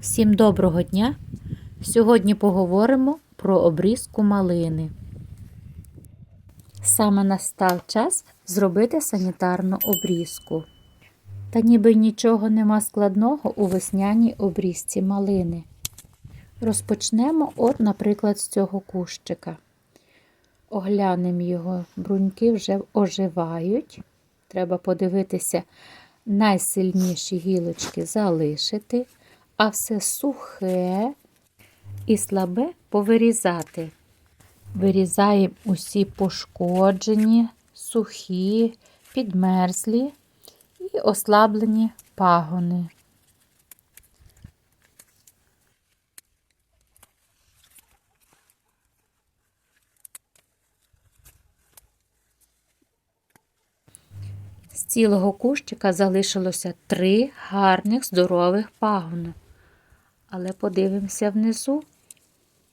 Всім доброго дня! Сьогодні поговоримо про обрізку малини. Саме настав час зробити санітарну обрізку. Та ніби нічого нема складного у весняній обрізці малини. Розпочнемо, от, наприклад, з цього кущика. Оглянемо його, бруньки вже оживають. Треба подивитися, найсильніші гілочки залишити, а все сухе і слабе повирізати. Вирізаємо усі пошкоджені, сухі, підмерзлі і ослаблені пагони. З цілого кущика залишилося три гарних здорових пагони. Але подивимося внизу.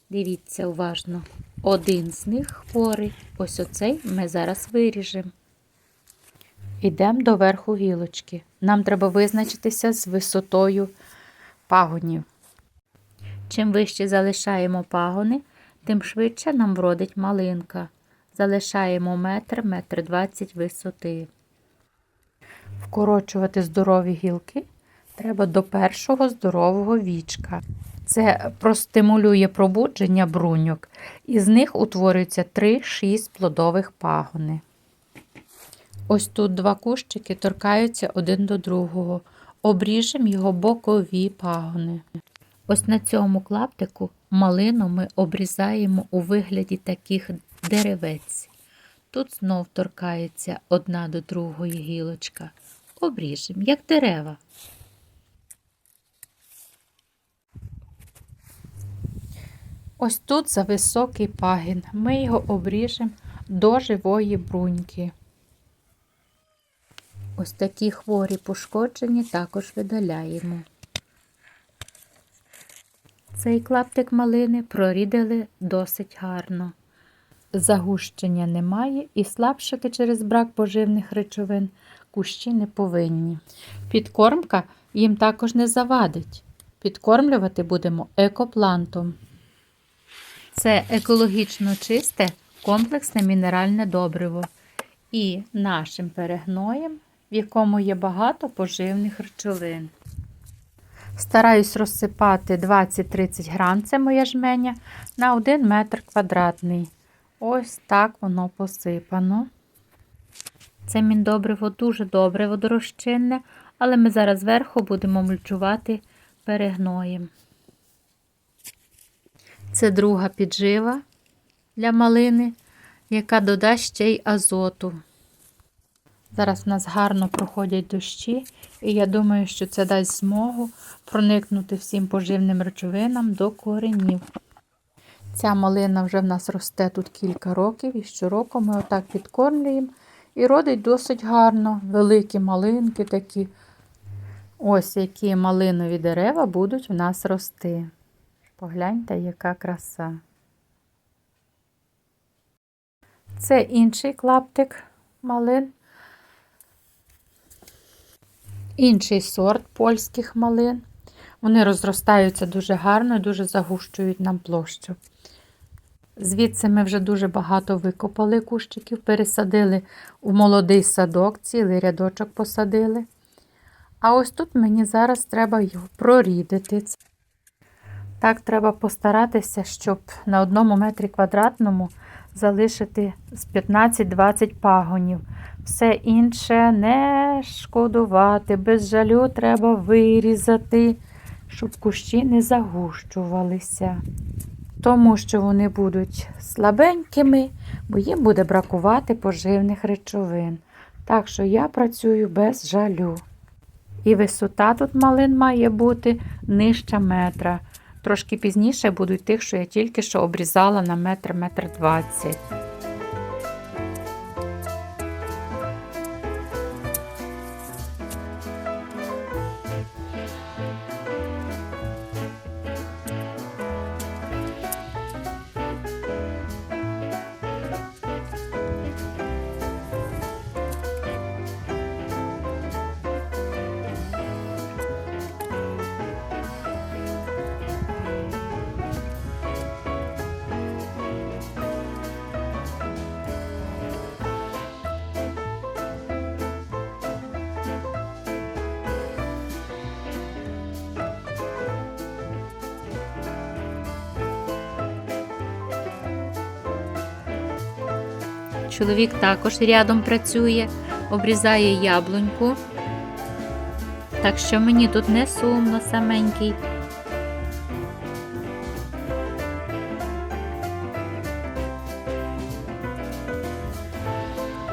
Дивіться уважно. Один з них хворий. Ось оцей ми зараз виріжемо. Йдемо до верху гілочки. Нам треба визначитися з висотою пагонів. Чим вище залишаємо пагони, тим швидше нам вродить малинка. Залишаємо метр, метр двадцять висоти. Вкорочувати здорові гілки треба до першого здорового вічка. Це простимулює пробудження бруньок, і з них утворюється 3-6 плодових пагони. Ось тут два кущики торкаються один до другого. Обріжемо його бокові пагони. Ось на цьому клаптику малину ми обрізаємо у вигляді таких деревець. Тут знов торкається одна до другої гілочка. Обріжемо, як дерева. Ось тут за високий пагін. Ми його обріжемо до живої бруньки. Ось такі хворі пошкоджені також видаляємо. Цей клаптик малини прорідили досить гарно. Загущення немає і слабшити через брак поживних речовин кущі не повинні. Підкормка їм також не завадить. Підкормлювати будемо екоплантом. Це екологічно чисте, комплексне мінеральне добриво. І нашим перегноєм, в якому є багато поживних речовин. Стараюсь розсипати 20-30 грам, це моя жменя, на 1 метр квадратний. Ось так воно посипано. Це міндобриво дуже добре водорозчинне, але ми зараз зверху будемо мульчувати перегноєм. Це друга піджива для малини, яка додасть ще й азоту. Зараз в нас гарно проходять дощі, і я думаю, що це дасть змогу проникнути всім поживним речовинам до коренів. Ця малина вже в нас росте тут кілька років, і щороку ми отак підкормлюємо і родить досить гарно. Великі малинки такі. Ось які малинові дерева будуть в нас рости. Погляньте, яка краса. Це інший клаптик малин. Інший сорт польських малин. Вони розростаються дуже гарно і дуже загущують нам площу. Звідси ми вже дуже багато викопали кущиків, пересадили у молодий садок, цілий рядочок посадили. А ось тут мені зараз треба його прорідити. Так, треба постаратися, щоб на одному метрі квадратному залишити з 15-20 пагонів. Все інше не шкодувати, без жалю треба вирізати, щоб кущі не загущувалися. Тому що вони будуть слабенькими, бо їм буде бракувати поживних речовин. Так що я працюю без жалю. І висота тут малин має бути нижча метра. Трошки пізніше будуть тих, що я тільки що обрізала на метр, метр двадцять. Чоловік також рядом працює, обрізає яблуньку. Так що мені тут не сумно саменький.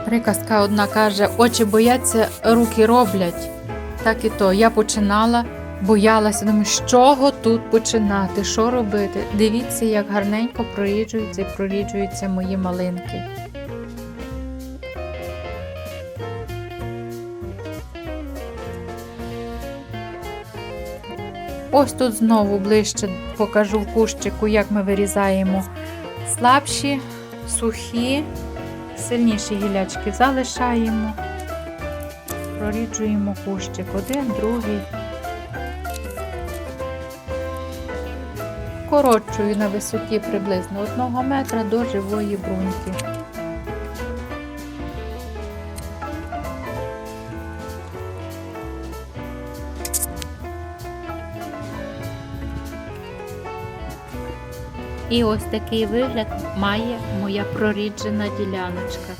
Приказка одна каже, очі бояться, руки роблять. Так і то. Я починала, боялася, думаю, з чого тут починати, що робити. Дивіться, як гарненько проріджуються і проріджуються мої малинки. Ось тут знову ближче покажу в кущику, як ми вирізаємо слабші, сухі, сильніші гілячки залишаємо, проріджуємо кущик один, другий. Коротшую на висоті приблизно 1 метра до живої бруньки. І ось такий вигляд має моя проріджена діляночка.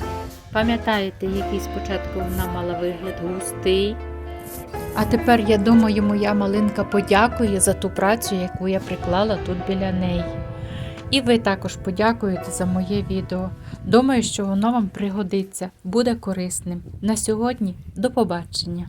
Пам'ятаєте, який спочатку вона мала вигляд густий. А тепер, я думаю, моя малинка подякує за ту працю, яку я приклала тут біля неї. І ви також подякуєте за моє відео. Думаю, що воно вам пригодиться, буде корисним. На сьогодні до побачення!